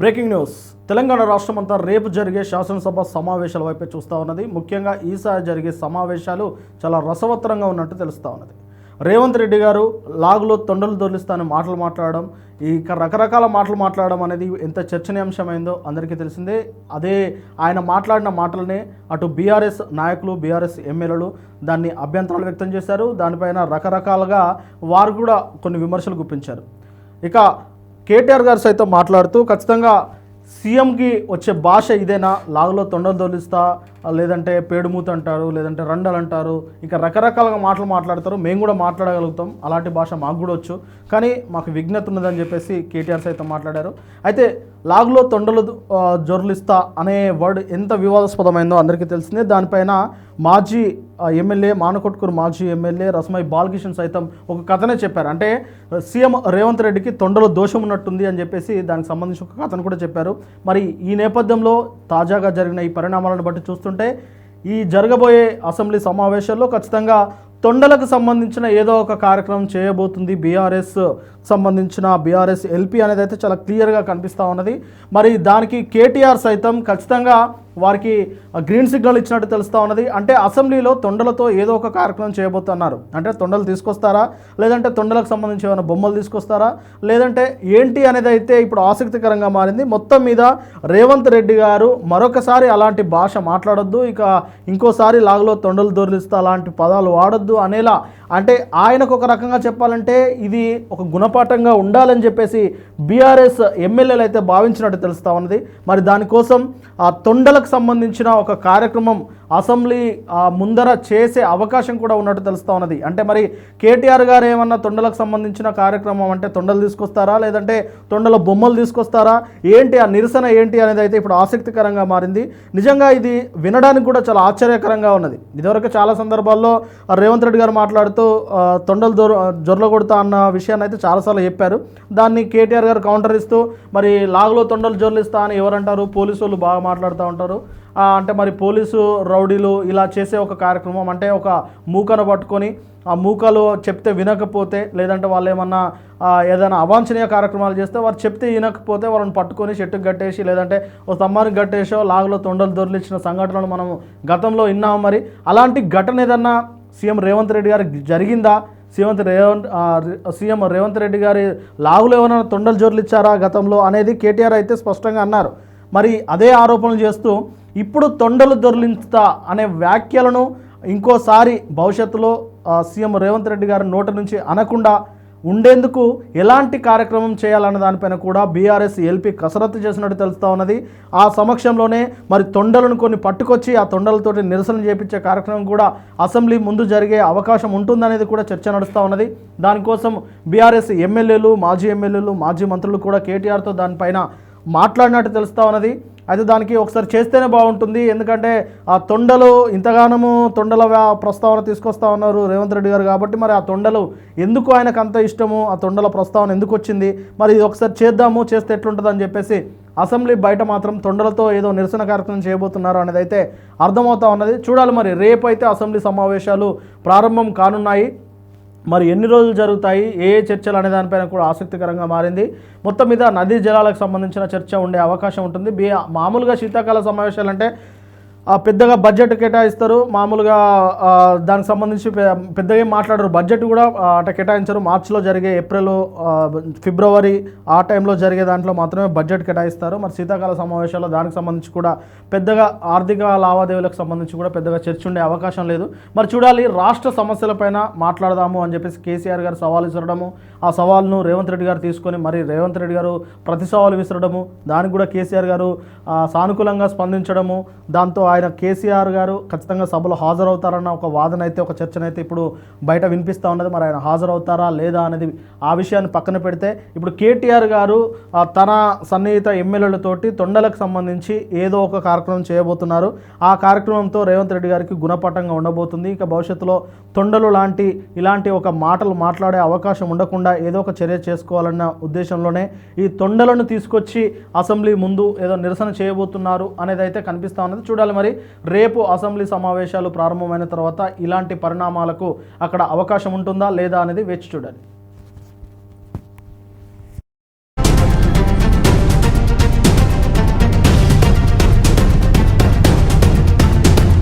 Breaking news. Telangana రాష్ట్రం అంతా రేపు జరిగే శాసనసభ సమావేశాల వైపే చూస్తూ ఉన్నది. ముఖ్యంగా ఈసారి జరిగే సమావేశాలు చాలా రసవత్తరంగా ఉన్నట్టు తెలుస్తూ ఉన్నది. రేవంత్ రెడ్డి గారు లాగులో తొండలు దొర్లిస్తానని మాటలు మాట్లాడడం ఇక రకరకాల మాటలు మాట్లాడడం అనేది ఎంత చర్చనీయాంశమైందో అందరికీ తెలిసిందే. అదే ఆయన మాట్లాడిన మాటలనే అటు బీఆర్ఎస్ నాయకులు బీఆర్ఎస్ ఎమ్మెల్యేలు దాన్ని అభ్యంతరాలు వ్యక్తం చేశారు. దానిపైన రకరకాలుగా వారు కూడా కొన్ని విమర్శలు గుప్పించారు. ఇక కేటీఆర్ గారు సైతం మాట్లాడుతూ ఖచ్చితంగా సీఎంకి వచ్చే భాష ఇదేనా? లాగులో తొండలు తొలిస్తా లేదంటే పేడుమూత అంటారు లేదంటే రండలు అంటారు ఇంకా రకరకాలుగా మాటలు మాట్లాడతారు. మేము కూడా మాట్లాడగలుగుతాం. అలాంటి భాష మాకు కూడా వచ్చు. కానీ మాకు విఘ్నత ఉన్నదని చెప్పేసి కేటీఆర్ సైతం మాట్లాడారు. అయితే లాగులో తొండలు జొర్లిస్తా అనే వర్డ్ ఎంత వివాదాస్పదమైందో అందరికీ తెలిసిందే. దానిపైన మాజీ ఎమ్మెల్యే మానకొట్కూరు మాజీ ఎమ్మెల్యే రస్మై బాలకిషన్ సైతం ఒక కథనే చెప్పారు. అంటే సీఎం రేవంత్ రెడ్డికి తొండలో దోషం ఉన్నట్టుంది అని చెప్పేసి దానికి సంబంధించి ఒక కథను కూడా చెప్పారు. మరి ఈ నేపథ్యంలో తాజాగా జరిగిన ఈ పరిణామాలను బట్టి చూస్తుంటే ఈ జరగబోయే అసెంబ్లీ సమావేశాల్లో ఖచ్చితంగా తొండలకు సంబంధించిన ఏదో ఒక కార్యక్రమం చేయబోతుంది. బీఆర్ఎస్ సంబంధించిన బీఆర్ఎస్ ఎల్పీ అనేది అయితే చాలా క్లియర్గా కనిపిస్తూ ఉన్నది. మరి దానికి కేటీఆర్ సైతం ఖచ్చితంగా వారికి గ్రీన్ సిగ్నల్ ఇచ్చినట్టు తెలుస్తూ ఉన్నది. అంటే అసెంబ్లీలో తొండలతో ఏదో ఒక కార్యక్రమం చేయబోతున్నారు. అంటే తొండలు తీసుకొస్తారా? లేదంటే తొండలకు సంబంధించి ఏమైనా బొమ్మలు తీసుకొస్తారా? లేదంటే ఏంటి అనేది అయితే ఇప్పుడు ఆసక్తికరంగా మారింది. మొత్తం మీద రేవంత్ రెడ్డి గారు మరొకసారి అలాంటి భాష మాట్లాడొద్దు. ఇక ఇంకోసారి లాగులో తొండలు దొరిలిస్తా అలాంటి పదాలు వాడొద్దు అనేలా. అంటే ఆయనకు ఒక రకంగా చెప్పాలంటే ఇది ఒక గుణపాఠంగా ఉండాలని చెప్పేసి బీఆర్ఎస్ ఎమ్మెల్యేలు అయితే భావించినట్టు తెలుస్తా ఉన్నది. మరి దానికోసం ఆ తొండలకు సంబంధించిన ఒక కార్యక్రమం అసెంబ్లీ ముందర చేసే అవకాశం కూడా ఉన్నట్టు తెలుస్తూ ఉన్నది. అంటే మరి కేటీఆర్ గారు ఏమన్నా తొండలకు సంబంధించిన కార్యక్రమం అంటే తొండలు తీసుకొస్తారా? లేదంటే తొండల బొమ్మలు తీసుకొస్తారా? ఏంటి ఆ నిరసన ఏంటి అనేది అయితే ఇప్పుడు ఆసక్తికరంగా మారింది. నిజంగా ఇది వినడానికి కూడా చాలా ఆశ్చర్యకరంగా ఉన్నది. ఇదివరకు చాలా సందర్భాల్లో రేవంత్ రెడ్డి గారు మాట్లాడుతూ తొండలు దొర జొర్ల కొడతా అన్న విషయాన్ని అయితే చాలాసార్లు చెప్పారు. దాన్ని కేటీఆర్ గారు కౌంటర్ ఇస్తూ మరి లాగులో తొండలు జొర్లిస్తా అని ఎవరంటారు? పోలీసు వాళ్ళు బాగా మాట్లాడుతూ ఉంటారు. అంటే మరి పోలీసు రౌడీలు ఇలా చేసే ఒక కార్యక్రమం అంటే ఒక మూకను పట్టుకొని ఆ మూకలు చెప్తే వినకపోతే లేదంటే వాళ్ళు ఏమన్నా ఏదైనా అవాంఛనీయ కార్యక్రమాలు చేస్తే వారు చెప్తే వినకపోతే వాళ్ళని పట్టుకొని చెట్టుకు కట్టేసి లేదంటే ఓ స్తంభానికి కట్టేసో లాగులో తొండలు దొరిలిచ్చిన సంఘటనలు మనం గతంలో విన్నాము మరి. అలాంటి ఘటన ఏదన్నా సీఎం రేవంత్ రెడ్డి గారికి జరిగిందా? సీఎం రేవంత్ సీఎం రేవంత్ రెడ్డి గారి లాగులు ఏమైనా తొండలు జోర్లిచ్చారా గతంలో అనేది కేటీఆర్ అయితే స్పష్టంగా అన్నారు. మరి అదే ఆరోపణలు చేస్తూ ఇప్పుడు తొండలు దొర్లించుతా అనే వ్యాఖ్యలను ఇంకోసారి భవిష్యత్తులో సీఎం రేవంత్ రెడ్డి గారి నోటి నుంచి అనకుండా ఉండేందుకు ఎలాంటి కార్యక్రమం చేయాలన్న దానిపైన కూడా బీఆర్ఎస్ ఎల్పీ కసరత్తు చేసినట్టు తెలుస్తూ ఉన్నది. ఆ సమక్షంలోనే మరి తొండలను కొన్ని పట్టుకొచ్చి ఆ తొండలతోటి నిరసన చేపించే కార్యక్రమం కూడా అసెంబ్లీ ముందు జరిగే అవకాశం ఉంటుందనేది కూడా చర్చ నడుస్తూ ఉన్నది. దానికోసం బీఆర్ఎస్ ఎమ్మెల్యేలు మాజీ ఎమ్మెల్యేలు మాజీ మంత్రులు కూడా కేటీఆర్తో దానిపైన మాట్లాడినట్టు తెలుస్తూ ఉన్నది అయితే దానికి ఒకసారి చేస్తేనే బాగుంటుంది. ఎందుకంటే ఆ తొండలు ఇంతగానము తొండల ప్రస్తావన తీసుకొస్తా ఉన్నారు రేవంత్ రెడ్డి గారు కాబట్టి మరి ఆ తొండలు ఎందుకు ఆయనకు అంత ఇష్టము? ఆ తొండల ప్రస్తావన ఎందుకు వచ్చింది? మరి ఇది ఒకసారి చేద్దాము చేస్తే ఎట్లుంటుంది అని చెప్పేసి అసెంబ్లీ బయట మాత్రం తొండలతో ఏదో నిరసన కార్యక్రమం చేయబోతున్నారు అనేది అయితే అర్థమవుతా ఉన్నది. చూడాలి మరి రేపు అయితే అసెంబ్లీ సమావేశాలు ప్రారంభం కానున్నాయి. మరి ఎన్ని రోజులు జరుగుతాయి ఏ చర్చలు అనే దానిపైన కూడా ఆసక్తికరంగా మారింది. మొత్తం మీద నదీ జలాలకు సంబంధించిన చర్చ ఉండే అవకాశం ఉంటుంది. బి మామూలుగా శీతాకాల సమావేశాలు అంటే పెద్దగా బడ్జెట్ కేటాయిస్తారు. మామూలుగా దానికి సంబంధించి పెద్దగా ఏం మాట్లాడరు. బడ్జెట్ కూడా అట కేటాయించరు. మార్చిలో జరిగే ఏప్రిల్ ఫిబ్రవరి ఆ టైంలో జరిగే దాంట్లో మాత్రమే బడ్జెట్ కేటాయిస్తారు. మరి శీతాకాల సమావేశాల్లో దానికి సంబంధించి కూడా పెద్దగా ఆర్థిక లావాదేవీలకు సంబంధించి కూడా పెద్దగా చర్చ ఉండే అవకాశం లేదు. మరి చూడాలి రాష్ట్ర సమస్యలపైన మాట్లాడదాము అని చెప్పేసి కేసీఆర్ గారు సవాల్ విసరడము ఆ సవాల్ను రేవంత్ రెడ్డి గారు తీసుకొని మరి రేవంత్ రెడ్డి గారు ప్రతి సవాలు విసరడము దానికి కూడా కేసీఆర్ గారు సానుకూలంగా స్పందించడము దాంతో ఆయన ఆయన కేసీఆర్ గారు ఖచ్చితంగా సభలో హాజరవుతారన్న ఒక వాదన అయితే ఒక చర్చనైతే ఇప్పుడు బయట వినిపిస్తూ ఉన్నది. మరి ఆయన హాజరవుతారా లేదా అనేది ఆ విషయాన్ని పక్కన పెడితే ఇప్పుడు కేటీఆర్ గారు తన సన్నిహిత ఎమ్మెల్యేలతోటి తొండలకు సంబంధించి ఏదో ఒక కార్యక్రమం చేయబోతున్నారు. ఆ కార్యక్రమంతో రేవంత్ రెడ్డి గారికి గుణపాఠంగా ఉండబోతుంది. ఇక భవిష్యత్తులో తొండలు లాంటి ఇలాంటి ఒక మాటలు మాట్లాడే అవకాశం ఉండకుండా ఏదో ఒక చర్య చేసుకోవాలన్న ఉద్దేశంలోనే ఈ తొండలను తీసుకొచ్చి అసెంబ్లీ ముందు ఏదో నిరసన చేయబోతున్నారు అనేది అయితే కనిపిస్తూ ఉన్నది. చూడాలి మరి మరి రేపు అసెంబ్లీ సమావేశాలు ప్రారంభమైన తర్వాత ఇలాంటి పరిణామాలకు అక్కడ అవకాశం ఉంటుందా లేదా అనేది వేచి చూడాలి.